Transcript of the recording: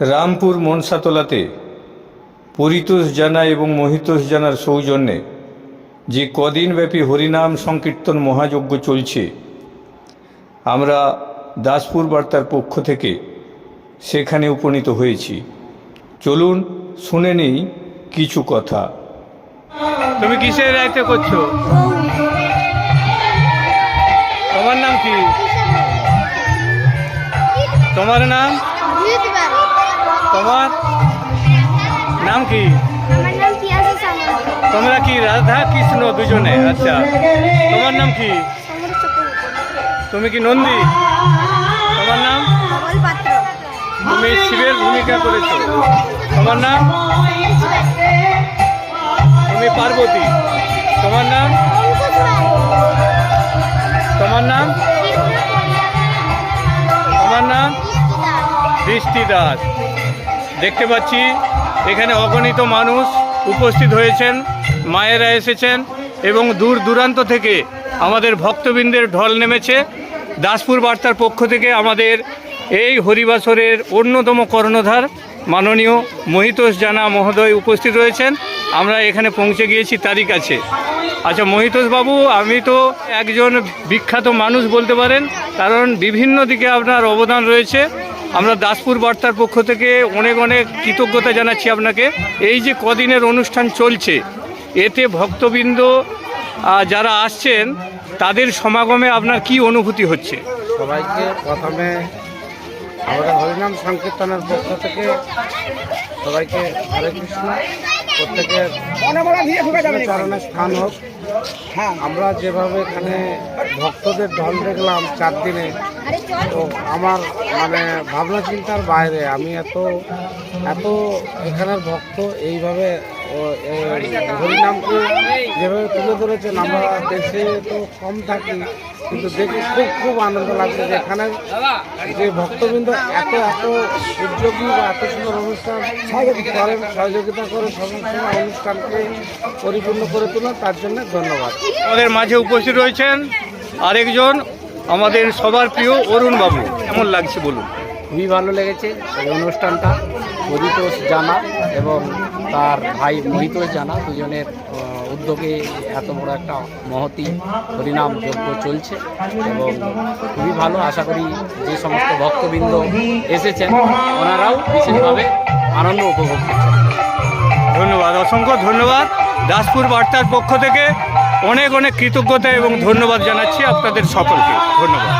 রামপুর মনসাতলাতে পরিতোষ জানা এবং মহিতোষ জানার সৌজন্যে যে কদিনব্যাপী হরিনাম সংকীর্তন মহাযজ্ঞ চলছে আমরা দাসপুর বার্তার পক্ষ থেকে সেখানে উপনীত হয়েছি। চলুন শুনে নেই কিছু কথা। তুমি কিসের রাইতে করছ? তোমার নাম কি? তোমার নাম? তোমার নাম কি? তোমরা কি রাধা কৃষ্ণ দুজনে? আচ্ছা। তোমার নাম কি? তুমি কি নন্দী? তোমার নাম? তুমি শিবের ভূমিকা করেছ। তোমার নাম? তুমি পার্বতী। তোমার নাম? বৃষ্টি দাস দেখতে পাচ্ছি, এখানে অগণিত মানুষ উপস্থিত হয়েছেন, মায়েরা এসেছেন এবং দূর দূরান্ত থেকে আমাদের ভক্তবৃন্দের ঢল নেমেছে। দাসপুর বার্তার পক্ষ থেকে আমাদের এই হরিবাসরের অন্যতম কর্ণধার মাননীয় মহিতোষ জানা মহোদয় উপস্থিত রয়েছেন। আমরা এখানে পৌঁছে গিয়েছি তারই কাছে। আচ্ছা মহিতোষ বাবু আমি তো একজন বিখ্যাত মানুষ বলতে পারেন, কারণ বিভিন্ন দিকে আপনার অবদান রয়েছে। আমরা দাসপুর বার্তার পক্ষ থেকে অনেক অনেক কৃতজ্ঞতা জানাচ্ছি আপনাকে। এই যে কদিনের অনুষ্ঠান চলছে, এতে ভক্তবৃন্দ যারা আসছেন, তাদের সমাগমে আপনার কি অনুভূতি হচ্ছে? সবাইকে প্রথমে আমাদের হরিনাম সংকীর্তনের পক্ষ থেকে সবাইকে হরে কৃষ্ণ। প্রত্যেকের চরণে স্থান হোক। আমরা যেভাবে এখানে ভক্তদের ঢল দেখলাম চার দিনে তো আমার মানে ভাবনা চিন্তার বাইরে আমি এত এত এখানের ভক্ত এইভাবে হরিনামকে যেভাবে তুলে ধরেছেন আমরা দেশে তো কম থাকি। কিন্তু দেখে খুব খুব আনন্দ লাগছে যে এখানে যে ভক্তবৃন্দ এত এত উদ্যোগী বা এত সুন্দর অনুষ্ঠান করেন, সহযোগিতা করে সময় অনুষ্ঠানকে পরিপূর্ণ করে তোলেন, তার জন্য ধন্যবাদ। আমাদের মাঝে উপস্থিত রয়েছেন আরেকজন, আমাদের সবার প্রিয় অরুণবাবু। কেমন লাগছে বলুন? খুবই ভালো লেগেছে এই অনুষ্ঠানটা। পরিতোষ জানা এবং তার ভাই মহিতোষ জানা দুজনের উদ্যোগে এত বড় একটা মহতি হরিনাম যজ্ঞ চলছে এবং খুবই ভালো। আশা করি যে সমস্ত ভক্তবৃন্দ এসেছেন, ওনারাও বিশেষভাবে আনন্দ উপভোগ করছেন। ধন্যবাদ, অসংখ্য ধন্যবাদ। দাসপুর বার্তার পক্ষ থেকে অনেক অনেক কৃতজ্ঞতা এবং ধন্যবাদ জানাচ্ছি আপনাদের সকলকে। ধন্যবাদ।